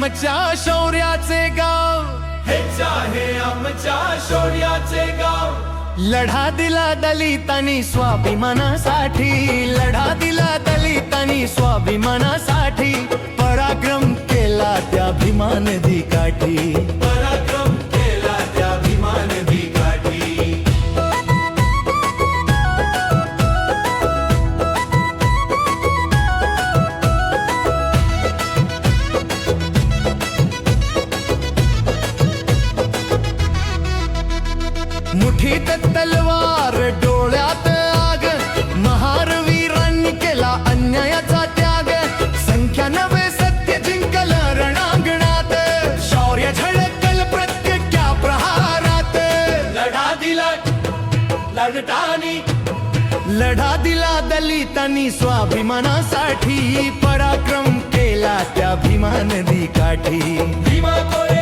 आमच्या शौर्याचे गाव. हेच आहे आमच्या शौर्याचे गाव. लढा दिला दलितांनी स्वाभिमानासाठी. लढा दिला दलितांनी स्वाभिमानासाठी. पराक्रम केला त्या भीमा नदी काठी. मुठीत तलवार डोळ्यात आग. महारवीरांनी केला अन्यायाचा त्याग. संख्या नवे सत्य जिंकल रणांगणात. शौर्य झळकल प्रत्येक्या प्रहारात. लढा दिला लढतानी. लढा दिला दलितांनी स्वाभिमानासाठी. पराक्रम केला त्या भीमा नदी काठी भीमा कोरेगाव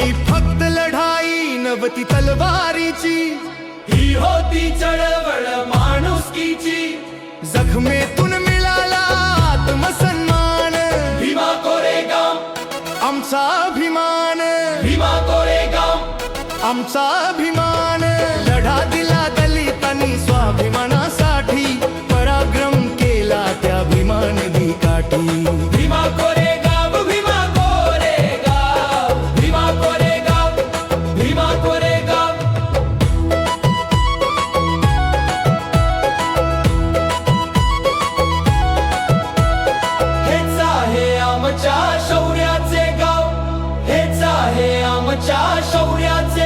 ही फक्त लढाई नवती तलवारीची. ही होती चळवळ माणुसकीची. जखमेतून मिळाला आत्मसन्मान. भीमा कोरेगाव आमचा अभिमान. भीमा कोरेगाव आमचा अभिमान. लढा दिला दलितांनी स्वाभिमानासाठी. शौर्याचे